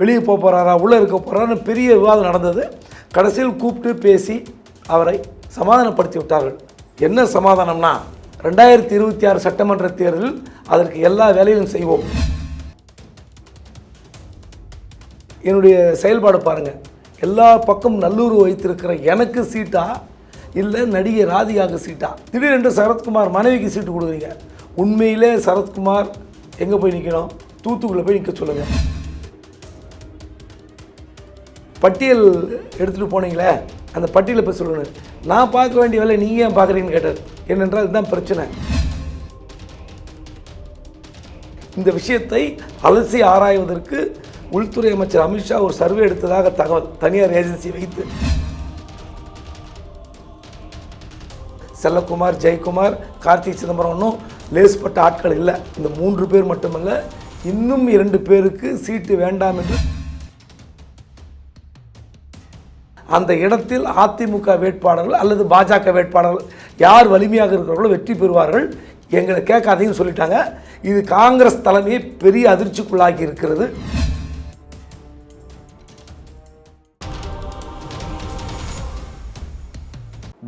வெளியே போக போகிறாரா உள்ளே இருக்க போகிறான்னு பெரிய விவாதம் நடந்தது. கடைசியில் கூப்பிட்டு பேசி அவரை சமாதானப்படுத்தி விட்டார்கள். என்ன சமாதானம்னா ரெண்டாயிரத்தி இருபத்தி ஆறு சட்டமன்ற தேர்தலில் அதற்கு எல்லா வேலையிலும் செய்வோம். என்னுடைய செயல்பாடு பாருங்கள் எல்லா பக்கம் நல்லூர் வைத்திருக்கிற எனக்கு சீட்டா இல்லை நடிகை ராதிகாவுக்கு சீட்டா? திடீரென்று சரத்குமார் மனைவிக்கு சீட்டு கொடுக்குறீங்க. உண்மையிலே சரத்குமார் எங்கே போய் நிற்கணும் தூத்துக்குள்ளே போய் நிற்க சொல்லுங்கள் பட்டியல் எடுத்துகிட்டு போனீங்களே அந்த பட்டியலை போய் சொல்லணும் நான் பார்க்க வேண்டிய வேலை நீங்கள் ஏன் பார்க்குறீங்கன்னு கேட்டார். ஏனென்றால் இதுதான் பிரச்சனை. இந்த விஷயத்தை அலசி ஆராய்வதற்கு உள்துறை அமைச்சர் அமித்ஷா ஒரு சர்வே எடுத்ததாக தகவல் தனியார் ஏஜென்சி வைத்து. செல்லக்குமார் ஜெயக்குமார் கார்த்திக் சிதம்பரம் ஒன்றும் லேஸ்பட்ட ஆட்கள் இல்லை. இந்த மூன்று பேர் மட்டுமல்ல இன்னும் இரண்டு பேருக்கு சீட்டு வேண்டாம் என்று அந்த இடத்தில் அதிமுக வேட்பாளர்கள் அல்லது பாஜக வேட்பாளர்கள் யார் வலிமையாக இருக்கிறார்களோ வெற்றி பெறுவார்கள். எங்களை கேட்காதீங்கன்னு சொல்லிட்டாங்க. இது காங்கிரஸ் தலைமையை பெரிய அதிர்ச்சிக்குள்ளாக்கி இருக்கிறது.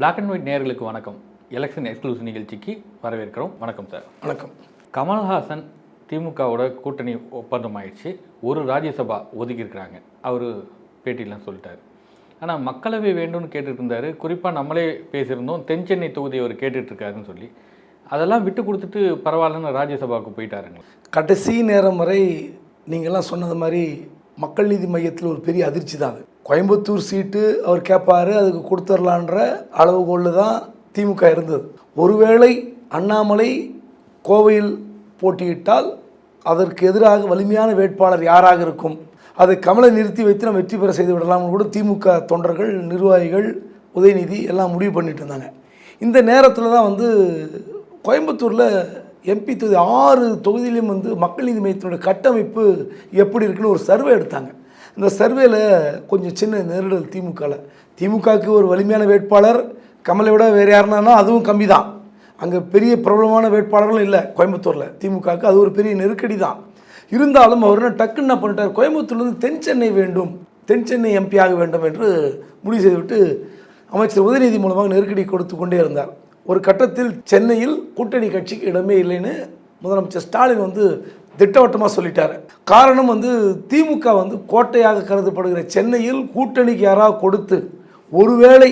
Black அண்ட் ஒயிட் நேயர்களுக்கு வணக்கம். எலெக்ஷன் எக்ஸ்க்ளூசிவ் நிகழ்ச்சிக்கு வரவேற்கிறோம். வணக்கம் சார் வணக்கம். கமல்ஹாசன் திமுகவோட கூட்டணி ஒப்பந்தம் ஆயிடுச்சு ஒரு ராஜ்யசபா ஒதுக்கியிருக்கிறாங்க. அவர் பேட்டிலாம் சொல்லிட்டாரு. ஆனால் மக்களவை வேண்டும்னு கேட்டுட்டு இருந்தார் குறிப்பாக நம்மளே பேசியிருந்தோம். தென் சென்னை தொகுதி அவர் கேட்டுட்ருக்காருன்னு சொல்லி. அதெல்லாம் விட்டு கொடுத்துட்டு பரவாயில்லன்னு ராஜ்யசபாவுக்கு போயிட்டாருங்க. கடைசி நேரம் வரை நீங்கள்லாம் சொன்னது மாதிரி மக்கள் நீதி மையத்தில் ஒரு பெரிய அதிர்ச்சி தான் கோயம்புத்தூர் சீட்டு அவர் கேட்பார் அதுக்கு கொடுத்துர்லான்ற அளவுகோல் தான் திமுக இருந்தது. ஒருவேளை அண்ணாமலை கோவையில் போட்டியிட்டால் அதற்கு எதிராக வலிமையான வேட்பாளர் யாராக இருக்கும்? அது கமலை நிறுத்தி வைத்து நம்ம வெற்றி பெற செய்து விடலாம்னு கூட திமுக தொண்டர்கள் நிர்வாகிகள் உதயநிதி எல்லாம் முடிவு பண்ணிட்டு இருந்தாங்க. இந்த நேரத்தில் தான் வந்து கோயம்புத்தூரில் எம்பி தொகுதி ஆறு தொகுதியிலையும் வந்து மக்கள் நீதி மையத்தினுடைய கட்டமைப்பு எப்படி இருக்குன்னு ஒரு சர்வே எடுத்தாங்க. இந்த சர்வேல கொஞ்சம் சின்ன நெருடல் திமுகவில் திமுகவுக்கு ஒரு வலிமையான வேட்பாளர் கமலை விட வேறு யாருன்னா அதுவும் கம்மி தான். அங்கே பெரிய பிரபலமான வேட்பாளர்களும் இல்லை கோயம்புத்தூரில். திமுகவுக்கு அது ஒரு பெரிய நெருக்கடி தான். இருந்தாலும் அவர் என்ன டக்குன்னு என்ன பண்ணிட்டார்? கோயம்புத்தூர்லேருந்து தென் சென்னை வேண்டும் தென் சென்னை எம்பி ஆக வேண்டும் என்று முடிவு செய்துவிட்டு அமைச்சர் உதயநிதி மூலமாக நெருக்கடி கொடுத்து கொண்டே இருந்தார். ஒரு கட்டத்தில் சென்னையில் கூட்டணி கட்சிக்கு இடமே இல்லைன்னு முதலமைச்சர் ஸ்டாலின் வந்து திட்டவட்டமாக சொல்லிட்டார். காரணம் வந்து திமுக வந்து கோட்டையாக கருதப்படுகிற சென்னையில் கூட்டணிக்கு யாராவது கொடுத்து ஒருவேளை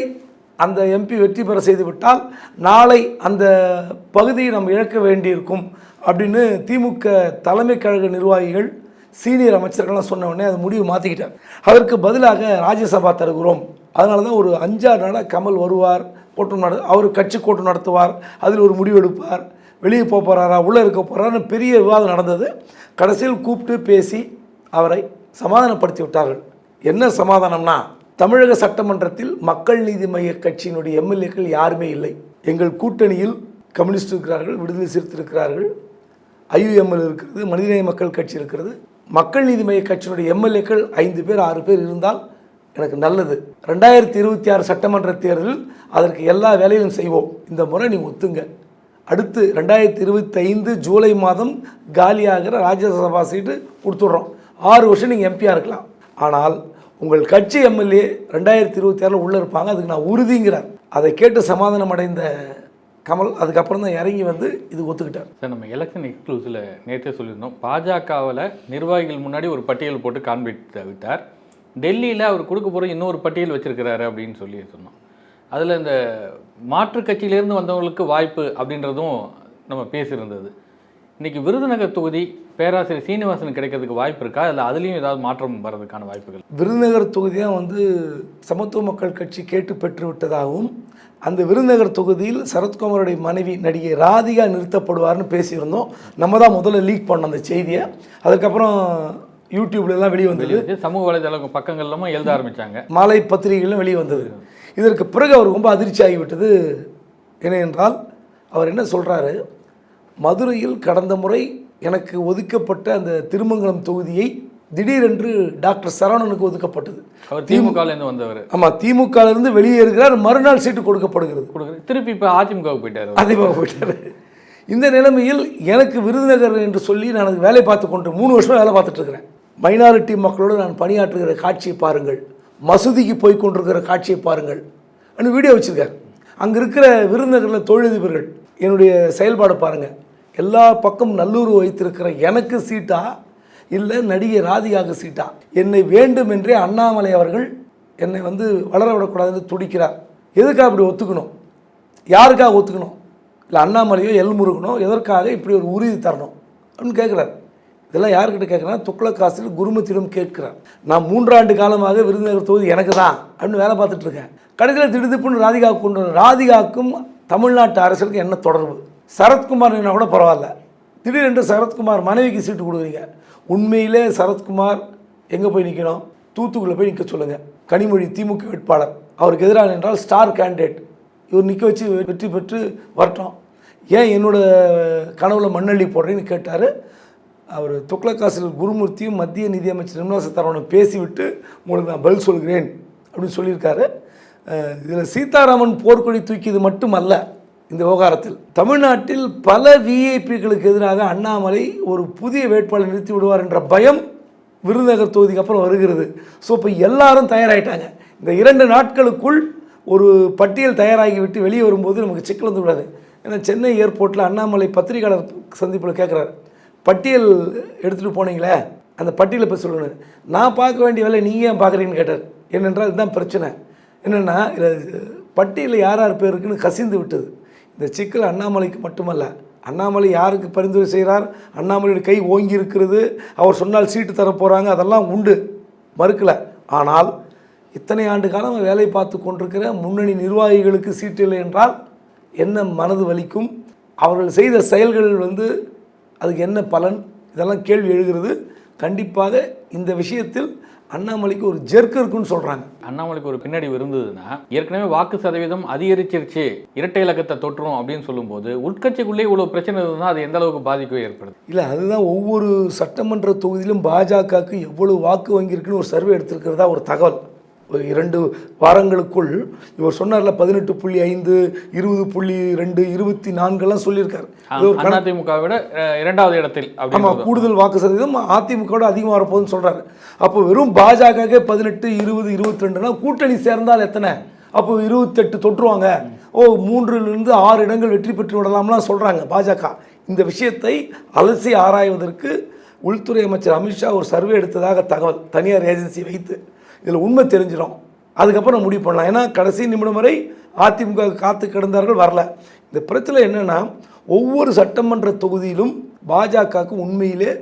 அந்த எம்பி வெற்றி பெற செய்துவிட்டால் நாளை அந்த பகுதியை நம்ம இழக்க வேண்டியிருக்கும் அப்படின்னு திமுக தலைமை கழக நிர்வாகிகள் சீனியர் அமைச்சர்கள்லாம் சொன்ன உடனே அது முடிவு மாற்றிக்கிட்டார் அதற்கு பதிலாக ராஜ்யசபா தருகிறோம். அதனால தான் ஒரு அஞ்சாறு நாளாக கமல் வருவார் கூட்டம் நட அவர் கட்சி கூட்டம் நடத்துவார் அதில் ஒரு முடிவு எடுப்பார். வெளியே போக போகிறாரா உள்ளே இருக்க போகிறாருன்னு பெரிய விவாதம் நடந்தது. கடைசியில் கூப்பிட்டு பேசி அவரை சமாதானப்படுத்தி விட்டார்கள். என்ன சமாதானம்னா தமிழக சட்டமன்றத்தில் மக்கள் நீதி மைய கட்சியினுடைய எம்எல்ஏக்கள் யாருமே இல்லை. எங்கள் கூட்டணியில் கம்யூனிஸ்ட் இருக்கிறார்கள் விடுதலை சிறுத்தை இருக்கிறார்கள் ஐயுஎம்எல் இருக்கிறது மனிதநேய மக்கள் கட்சி இருக்கிறது. மக்கள் நீதி மைய கட்சியினுடைய எம்எல்ஏக்கள் ஐந்து பேர் ஆறு பேர் இருந்தால் எனக்கு நல்லது. ரெண்டாயிரத்தி இருபத்தி ஆறு சட்டமன்ற தேர்தலில் அதற்கு எல்லா வேலையிலும் செய்வோம். இந்த முறை நீ ஒத்துங்க. அடுத்து ரெண்டாயிரத்தி இருபத்தி ஐந்து ஜூலை மாதம் காலியாகிற ராஜ்யசபா சீட்டு கொடுத்துட்றோம். ஆறு வருஷம் நீங்கள் எம்பியாக இருக்கலாம். ஆனால் உங்கள் கட்சி எம்எல்ஏ ரெண்டாயிரத்தி இருபத்தி ஆறில் உள்ளே இருப்பாங்க அதுக்கு நான் உறுதிங்கிறார். அதை கேட்டு சமாதானம் அடைந்த கமல் அதுக்கப்புறம் தான் இறங்கி வந்து இது ஒத்துக்கிட்டார். சார் நம்ம எலெக்ஷன் எக்ஸ்க்ளூசிவில் நேற்றே சொல்லியிருந்தோம் பாஜகவில் நிர்வாகிகள் முன்னாடி ஒரு பட்டியல் போட்டு காண்பித்து விட்டார். டெல்லியில் அவர் கொடுக்க போகிற இன்னொரு பட்டியல் வச்சுருக்கிறாரு அப்படின்னு சொல்லி சொன்னோம். அதில் இந்த மாற்றுக் கட்சியிலேருந்து வந்தவங்களுக்கு வாய்ப்பு அப்படின்றதும் நம்ம பேசியிருந்தது. இன்னைக்கு விருதுநகர் தொகுதி பேராசிரியர் சீனிவாசன் கிடைக்கிறதுக்கு வாய்ப்பு இருக்கா? இல்லை அதுலேயும் ஏதாவது மாற்றம் வர்றதுக்கான வாய்ப்புகள்? விருதுநகர் தொகுதியாக வந்து சமத்துவ மக்கள் கட்சி கேட்டு பெற்று விட்டதாகவும் அந்த விருதுநகர் தொகுதியில் சரத்குமாருடைய மனைவி நடிகை ராதிகா நிறுத்தப்படுவார்னு பேசியிருந்தோம். நம்ம தான் முதல்ல லீக் பண்ணோம் அந்த செய்தியை. அதுக்கப்புறம் யூடியூப்ல எல்லாம் வெளியே வந்தது. சமூக வலைதள பக்கங்கள்லாம எழுத ஆரம்பிச்சாங்க. மாலை பத்திரிகைகளும் வெளியே வந்தது. இதற்கு பிறகு அவர் ரொம்ப அதிர்ச்சி ஆகிவிட்டது. ஏனென்றால் அவர் என்ன சொல்கிறாரு மதுரையில் கடந்த முறை எனக்கு ஒதுக்கப்பட்ட அந்த திருமங்கலம் தொகுதியை திடீரென்று டாக்டர் சரவணனுக்கு ஒதுக்கப்பட்டது. அவர் திமுகலேருந்து வந்தவர். ஆமாம் திமுகவிலிருந்து வெளியேறுகிறார் மறுநாள் சீட்டு கொடுக்கப்படுகிறது. திருப்பி இப்போ அதிமுகவுக்கு போயிட்டாரு அவர். அதிகமாக போயிட்டார். இந்த நிலைமையில் எனக்கு விருதுநகர் என்று சொல்லி நான் வேலை பார்த்து கொண்டு மூணு வருஷமா வேலை பார்த்துட்டு இருக்கிறேன். மைனாரிட்டி மக்களோடு நான் பணியாற்றுகிற காட்சியை பாருங்கள். மசூதிக்கு போய் கொண்டிருக்கிற காட்சியை பாருங்கள். அப்படின்னு வீடியோ வச்சுருக்காரு. அங்கே இருக்கிற விருந்தினர்களில் தொழிலதிபர்கள் என்னுடைய செயல்பாடு பாருங்கள் எல்லா பக்கம் நல்லூர் வைத்திருக்கிற எனக்கு சீட்டா இல்லை நடிகை ராதிகாவுக்கு சீட்டா? என்னை வேண்டும் என்றே அண்ணாமலை அவர்கள் என்னை வந்து வளர விடக்கூடாதுன்னு துடிக்கிறார். எதுக்காக அப்படி ஒத்துக்கணும்? யாருக்காக ஒத்துக்கணும்? இல்லை அண்ணாமலையோ எல் முருகனோ எதற்காக இப்படி ஒரு உறுதி தரணும்? அப்படின்னு கேட்குறாரு. இதெல்லாம் யார்கிட்ட கேட்குறேன் துக்ளக் காசில் குருமத்திடம் கேட்குறார். நான் மூன்றாண்டு காலமாக விருதுநகர் தொகுதி எனக்கு தான் அப்படின்னு வேலை பார்த்துட்டு இருக்கேன். கடைசியில் திடுதிப்புன்னு ராதிகா கொண்டு வர ராதிகாவுக்கும் தமிழ்நாட்டு அரசுக்கும் என்ன தொடர்பு? சரத்குமார் என்ன கூட பரவாயில்ல. திடீரென்று சரத்குமார் மனைவிக்கு சீட்டு கொடுக்குறீங்க. உண்மையிலே சரத்குமார் எங்கே போய் நிற்கணும் தூத்துக்குள்ளே போய் நிற்க சொல்லுங்கள் கனிமொழி திமுக வேட்பாளர். அவருக்கு எதிராக என்றால் ஸ்டார் கேண்டிடேட் இவர் நிற்க வச்சு வெற்றி பெற்று வரட்டும். ஏன் என்னோட கனவுல மண்ணள்ளி போடுறேன்னு கேட்டார். அவர் துக்ளக்காசில் குருமூர்த்தியும் மத்திய நிதியமைச்சர் நிர்மலா சீதாராமனும் பேசிவிட்டு உங்களுக்கு நான் பதில் சொல்கிறேன் அப்படின்னு சொல்லியிருக்காரு. இதில் சீதாராமன் போர்க்கொடி தூக்கியது அல்ல இந்த விவகாரத்தில். தமிழ்நாட்டில் பல விஐபிகளுக்கு எதிராக அண்ணாமலை ஒரு புதிய வேட்பாளர் நிறுத்தி விடுவார் என்ற பயம் விருதுநகர் தொகுதிக்கு அப்புறம் வருகிறது. ஸோ இப்போ எல்லாரும் தயாராகிட்டாங்க இந்த இரண்டு நாட்களுக்குள் ஒரு பட்டியல் தயாராகிவிட்டு வெளியே வரும்போது நமக்கு சிக்கல் வந்து விடாது. ஏன்னா சென்னை ஏர்போர்ட்டில் அண்ணாமலை பத்திரிகையாளர் சந்திப்பில் கேட்குறாரு பட்டியல் எடுத்துகிட்டு போனீங்களே அந்த பட்டியலை போய் சொல்லணும் நான் பார்க்க வேண்டிய வேலை நீங்கள் ஏன் பார்க்குறீங்கன்னு கேட்டார். என்னென்றால் இதுதான் பிரச்சனை. என்னென்னா இதில் பட்டியலில் யார் யார் பேர் இருக்குன்னு கசிந்து விட்டது. இந்த சிக்கல் அண்ணாமலைக்கு மட்டுமல்ல அண்ணாமலை யாருக்கு பரிந்துரை செய்கிறார் அண்ணாமலையோட கை ஓங்கி இருக்கிறது அவர் சொன்னால் சீட்டு தர போகிறாங்க அதெல்லாம் உண்டு மறுக்கலை. ஆனால் இத்தனை ஆண்டு காலம் வேலை பார்த்து கொண்டிருக்கிற முன்னணி நிர்வாகிகளுக்கு சீட்டு இல்லை என்றால் என்ன மனது வலிக்கும்? அவர்கள் செய்த செயல்கள் வந்து அதுக்கு என்ன பலன்? இதெல்லாம் கேள்வி எழுகிறது. கண்டிப்பாக இந்த விஷயத்தில் அண்ணாமலைக்கு ஒரு ஜெர்க் இருக்குன்னு சொல்கிறாங்க அண்ணாமலைக்கு ஒரு பின்னடைவு இருந்ததுன்னா ஏற்கனவே வாக்கு சதவீதம் அதிகரிச்சிருச்சு. இரட்டை இலக்கத்தை தொற்றுரும் அப்படின்னு சொல்லும்போது உட்கட்சிக்குள்ளே இவ்வளவு பிரச்சனை இருந்ததுன்னா அது எந்த அளவுக்கு பாதிப்பு ஏற்படுது? இல்லை அதுதான் ஒவ்வொரு சட்டமன்ற தொகுதியிலும் பாஜகவுக்கு எவ்வளவு வாக்கு வங்கியிருக்குன்னு ஒரு சர்வே எடுத்திருக்கிறதா ஒரு தகவல். இரண்டு வாரங்களுக்குள் இவர் சொன்னார்ல பதினெட்டு புள்ளி ஐந்து இருபது புள்ளி ரெண்டு இருபத்தி நான்கெல்லாம் சொல்லியிருக்காரு. அதிமுகவை விட இரண்டாவது இடத்தில் ஆமாம் கூடுதல் வாக்கு சதவீதம் அதிமுகவோட அதிகமாக வரப்போகுதுன்னு சொல்கிறாரு அப்போ வெறும் பாஜக பதினெட்டு இருபது இருபத்தி ரெண்டுனா கூட்டணி சேர்ந்தால் எத்தனை? அப்போ இருபத்தெட்டு தொற்றுவாங்க ஓ மூன்றிலிருந்து ஆறு இடங்கள் வெற்றி பெற்று விடலாம்லாம் சொல்கிறாங்க பாஜக. இந்த விஷயத்தை அலசி ஆராய்வதற்கு உள்துறை அமைச்சர் அமித்ஷா ஒரு சர்வே எடுத்ததாக தகவல் தனியார் ஏஜென்சி வைத்து. இதில் உண்மை தெரிஞ்சிடும் அதுக்கப்புறம் முடிவு பண்ணலாம். ஏன்னா கடைசி நிமிடம் வரை அதிமுக காத்து கிடந்தார்கள் வரல. இந்த பிரச்சனை என்னென்னா ஒவ்வொரு சட்டமன்ற தொகுதியிலும் பாஜகவுக்கு உண்மையிலே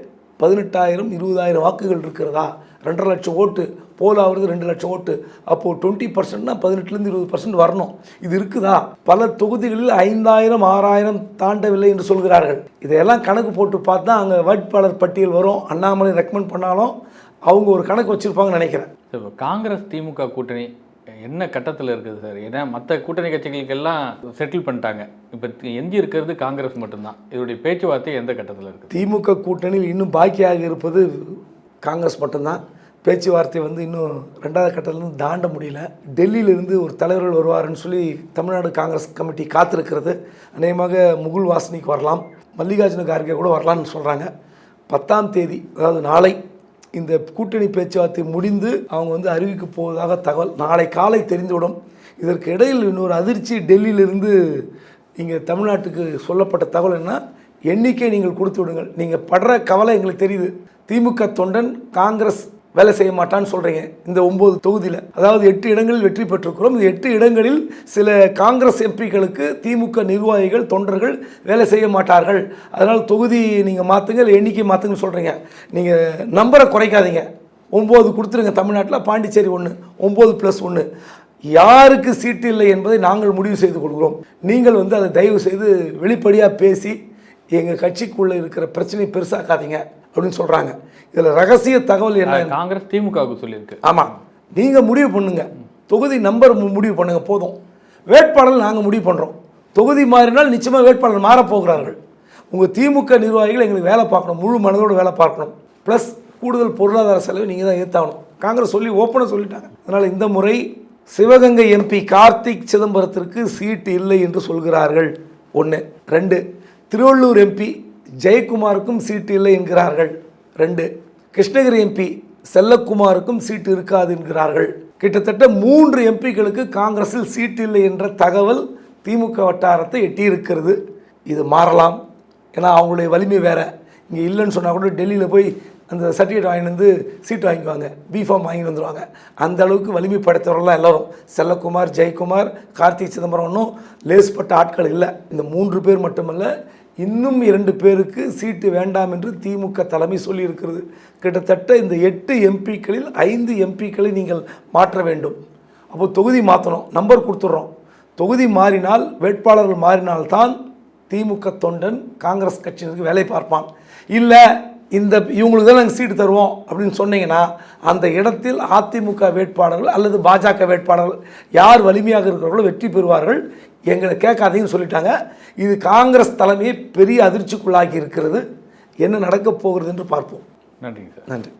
பதினெட்டாயிரம் இருபதாயிரம் வாக்குகள் இருக்கிறதா? ரெண்டரை லட்சம் ஓட்டு போலாவது ரெண்டு லட்சம் ஓட்டு. அப்போது டுவெண்ட்டி பர்சன்ட்னா பதினெட்டுலேருந்து இருபது பர்சன்ட் வரணும். இது இருக்குதா? பல தொகுதிகளில் ஐந்தாயிரம் ஆறாயிரம் தாண்டவில்லை என்று சொல்கிறார்கள். இதையெல்லாம் கணக்கு போட்டு பார்த்தா அங்கே வேட்பாளர் பட்டியல் வரும். அண்ணாமலை ரெக்கமெண்ட் பண்ணாலும் அவங்க ஒரு கணக்கு வச்சுருப்பாங்கன்னு நினைக்கிறேன். இப்போ காங்கிரஸ் திமுக கூட்டணி என்ன கட்டத்தில் இருக்குது சார்? ஏன்னா மற்ற கூட்டணி கட்சிகளுக்கெல்லாம் செட்டில் பண்ணிட்டாங்க. இப்போ எஞ்சி இருக்கிறது காங்கிரஸ் மட்டும்தான். இதோடைய பேச்சுவார்த்தை எந்த கட்டத்தில் இருக்குது? திமுக கூட்டணியில் இன்னும் பாக்கியாக இருப்பது காங்கிரஸ் மட்டும்தான். பேச்சுவார்த்தை வந்து இன்னும் ரெண்டாவது கட்டத்திலிருந்து தாண்ட முடியல. டெல்லியிலிருந்து ஒரு தலைவர்கள் வருவாருன்னு சொல்லி தமிழ்நாடு காங்கிரஸ் கமிட்டி காத்திருக்கிறது. அநேகமாக முகுல் வாசனிக்கு வரலாம். மல்லிகார்ஜுன கார்கே கூட வரலாம்னு சொல்கிறாங்க பத்தாம் தேதி அதாவது நாளை இந்த கூட்டணி பேச்சுவார்த்தை முடிந்து அவங்க வந்து அறிவிக்க போவதாக தகவல் நாளை காலை தெரிந்துவிடும். இதற்கு இடையில் இன்னொரு அதிர்ச்சி டெல்லியிலிருந்து இங்கே தமிழ்நாட்டுக்கு சொல்லப்பட்ட தகவல் என்ன? எண்ணிக்கை நீங்கள் கொடுத்து விடுங்கள். நீங்கள் படுற கவலை எங்களுக்கு தெரியுது. திமுக தொண்டன் காங்கிரஸ் வேலை செய்ய மாட்டான்னு சொல்கிறீங்க இந்த ஒம்பது தொகுதியில். அதாவது எட்டு இடங்களில் வெற்றி பெற்றிருக்கிறோம். இந்த எட்டு இடங்களில் சில காங்கிரஸ் எம்பிக்களுக்கு திமுக நிர்வாகிகள் தொண்டர்கள் வேலை செய்ய மாட்டார்கள். அதனால் தொகுதி நீங்கள் மாற்றுங்க இல்லை எண்ணிக்கை மாற்றுங்கன்னு சொல்கிறீங்க நீங்கள் நம்பரை குறைக்காதீங்க. ஒம்பது கொடுத்துருங்க தமிழ்நாட்டில். பாண்டிச்சேரி ஒன்று ஒம்பது ப்ளஸ் ஒன்று யாருக்கு சீட்டு இல்லை என்பதை நாங்கள் முடிவு செய்து கொள்கிறோம். நீங்கள் வந்து அதை தயவு செய்து வெளிப்படையாக பேசி எங்கள் கட்சிக்குள்ளே இருக்கிற பிரச்சனையை பெருசாக்காதீங்க. அப்படின்னு சொல்கிறாங்க இதில் ரகசிய தகவல் என்ன காங்கிரஸ் திமுகவுக்கு சொல்லியிருக்கு. ஆமாம் நீங்கள் முடிவு பண்ணுங்க. தொகுதி நம்பர் முடிவு பண்ணுங்க போதும். வேட்பாளர் நாங்கள் முடிவு பண்ணுறோம் தொகுதி மாறினால் நிச்சயமாக வேட்பாளர் மாறப்போகிறார்கள் உங்கள் திமுக நிர்வாகிகள் எங்களுக்கு வேலை பார்க்கணும். முழு மனதோடு வேலை பார்க்கணும். ப்ளஸ் கூடுதல் பொருளாதார செலவு நீங்கள் தான் ஏற்றாகணும் காங்கிரஸ் சொல்லி ஓப்பனாக சொல்லிட்டாங்க. அதனால் இந்த முறை சிவகங்கை எம்பி கார்த்திக் சிதம்பரத்திற்கு சீட்டு இல்லை என்று சொல்கிறார்கள். ஒன்று ரெண்டு. திருவள்ளூர் எம்பி ஜெயக்குமாருக்கும் சீட்டு இல்லை என்கிறார்கள். ரெண்டு கிருஷ்ணகிரி எம்பி செல்லக்குமாருக்கும் சீட்டு இருக்காது என்கிறார்கள். கிட்டத்தட்ட மூன்று எம்பிக்களுக்கு காங்கிரஸில் சீட்டு இல்லை என்ற தகவல் திமுக வட்டாரத்தை எட்டியிருக்கிறது. இது மாறலாம். ஏன்னா அவங்களுடைய வலிமை வேற. இங்கே இல்லைன்னு சொன்னால் கூட டெல்லியில் போய் அந்த சர்டிஃபிகேட் வாங்கிட்டு வந்து சீட் வாங்கிக்குவாங்க. பிஃபார்ம் வாங்கி வந்துடுவாங்க அந்த அளவுக்கு வலிமை எல்லோரும். செல்லக்குமார் ஜெயக்குமார் கார்த்திக் சிதம்பரம் ஒன்றும் லேஸ்பட்ட ஆட்கள் இல்லை. இந்த மூன்று பேர் மட்டுமல்ல இன்னும் இரண்டு பேருக்கு சீட்டு வேண்டாம் என்று திமுக தலைமை சொல்லியிருக்கிறது. கிட்டத்தட்ட இந்த எட்டு எம்பிக்களில் ஐந்து எம்பிக்களை நீங்கள் மாற்ற வேண்டும். அப்போது தொகுதி மாற்றணும் நம்பர் கொடுத்துட்றோம் தொகுதி மாறினால் வேட்பாளர்கள் மாறினால்தான் திமுக தொண்டன் காங்கிரஸ் கட்சியினருக்கு வேலை பார்ப்பான். இல்லை இந்த இவங்களுக்கு தான் நாங்கள் சீட்டு தருவோம் அப்படின்னு சொன்னீங்கன்னா அந்த இடத்தில் அதிமுக வேட்பாளர்கள் அல்லது பாஜக வேட்பாளர்கள் யார் வலிமையாக இருக்கிறார்களோ வெற்றி பெறுவார்கள். எங்களை கேட்காதீங்கன்னு சொல்லிட்டாங்க. இது காங்கிரஸ் தலைமையை பெரிய அதிர்ச்சிக்குள்ளாகி இருக்கிறது. என்ன நடக்கப் போகிறது என்று பார்ப்போம். நன்றிங்க சார். நன்றி.